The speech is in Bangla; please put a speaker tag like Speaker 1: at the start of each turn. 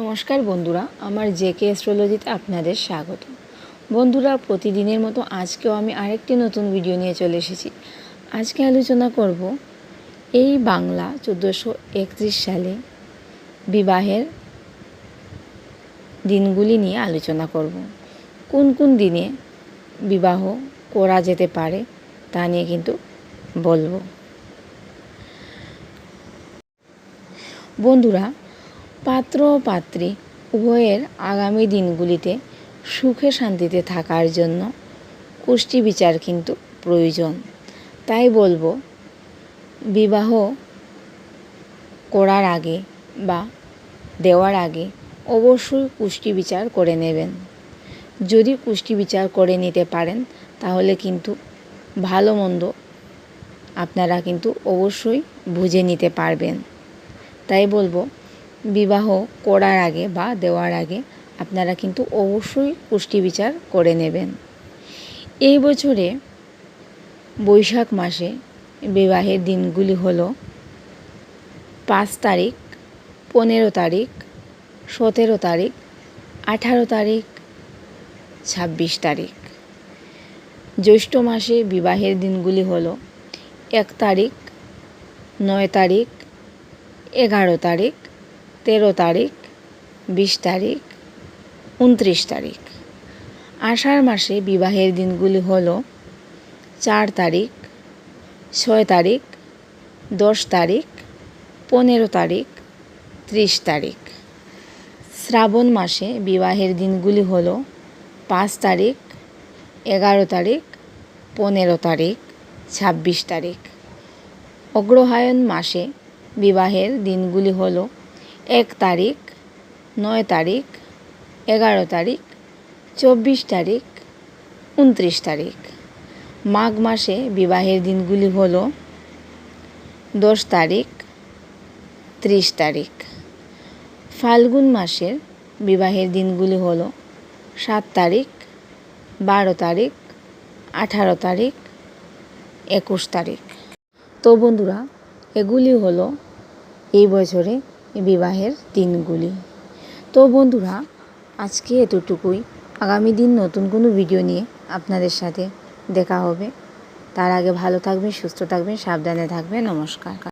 Speaker 1: নমস্কার বন্ধুরা, আমার জেকে অ্যাস্ট্রোলজিতে আপনাদের স্বাগত। বন্ধুরা, প্রতিদিনের মতো আজকেও আমি আরেকটি নতুন ভিডিও নিয়ে চলে এসেছি। আজকে আলোচনা করব এই বাংলা চোদ্দোশো একত্রিশ সালে বিবাহের দিনগুলি নিয়ে আলোচনা করব। কোন কোন দিনে বিবাহ করা যেতে পারে তা নিয়ে কিন্তু বলব। বন্ধুরা পাত্র ও পাত্রী উভয়ের আগামী দিনগুলিতে সুখে শান্তিতে থাকার জন্য কুষ্টি বিচার কিন্তু প্রয়োজন। তাই বলব, বিবাহ করার আগে বা দেওয়ার আগে অবশ্যই কুষ্টি বিচার করে নেবেন। যদি কুষ্টি বিচার করে নিতে পারেন, তাহলে কিন্তু ভালো মন্দ আপনারা কিন্তু অবশ্যই বুঝে নিতে পারবেন। তাই বলব বিবাহ করার আগে বা দেওয়ার আগে আপনারা কিন্তু অবশ্যই পুষ্টি বিচার করে নেবেন। এই বছরে বৈশাখ মাসে বিবাহের দিনগুলি হলো পাঁচ তারিখ, পনেরো তারিখ, সতেরো তারিখ, আঠারো তারিখ, ছাব্বিশ তারিখ। জ্যৈষ্ঠ মাসে বিবাহের দিনগুলি হল এক তারিখ, নয় তারিখ, এগারো তারিখ তেরো তারিখ, বিশ তারিখ, উনত্রিশ তারিখ। আষাঢ় মাসে বিবাহের দিনগুলি হলো চার তারিখ, ছয় তারিখ, দশ তারিখ, পনেরো তারিখ, ত্রিশ তারিখ। শ্রাবণ মাসে বিবাহের দিনগুলি হল পাঁচ তারিখ, এগারো তারিখ, পনেরো তারিখ, ছাব্বিশ তারিখ। অগ্রহায়ণ মাসে বিবাহের দিনগুলি হলো এক তারিখ, নয় তারিখ, এগারো তারিখ, চব্বিশ তারিখ, উনত্রিশ তারিখ। মাঘ মাসে বিবাহের দিনগুলি হলো দশ তারিখ, ত্রিশ তারিখ। ফাল্গুন মাসের বিবাহের দিনগুলি হলো সাত তারিখ, বারো তারিখ, আঠারো তারিখ, একুশ তারিখ। তো বন্ধুরা, এগুলি হলো এই বছরে বিবাহের দিনগুলি। তো বন্ধুরা, আজকে এতটুকুই। আগামী দিন নতুন কোনো ভিডিও নিয়ে আপনাদের সাথে দেখা হবে। তার আগে ভালো থাকবেন, সুস্থ থাকবেন, সাবধানে থাকবেন। নমস্কার।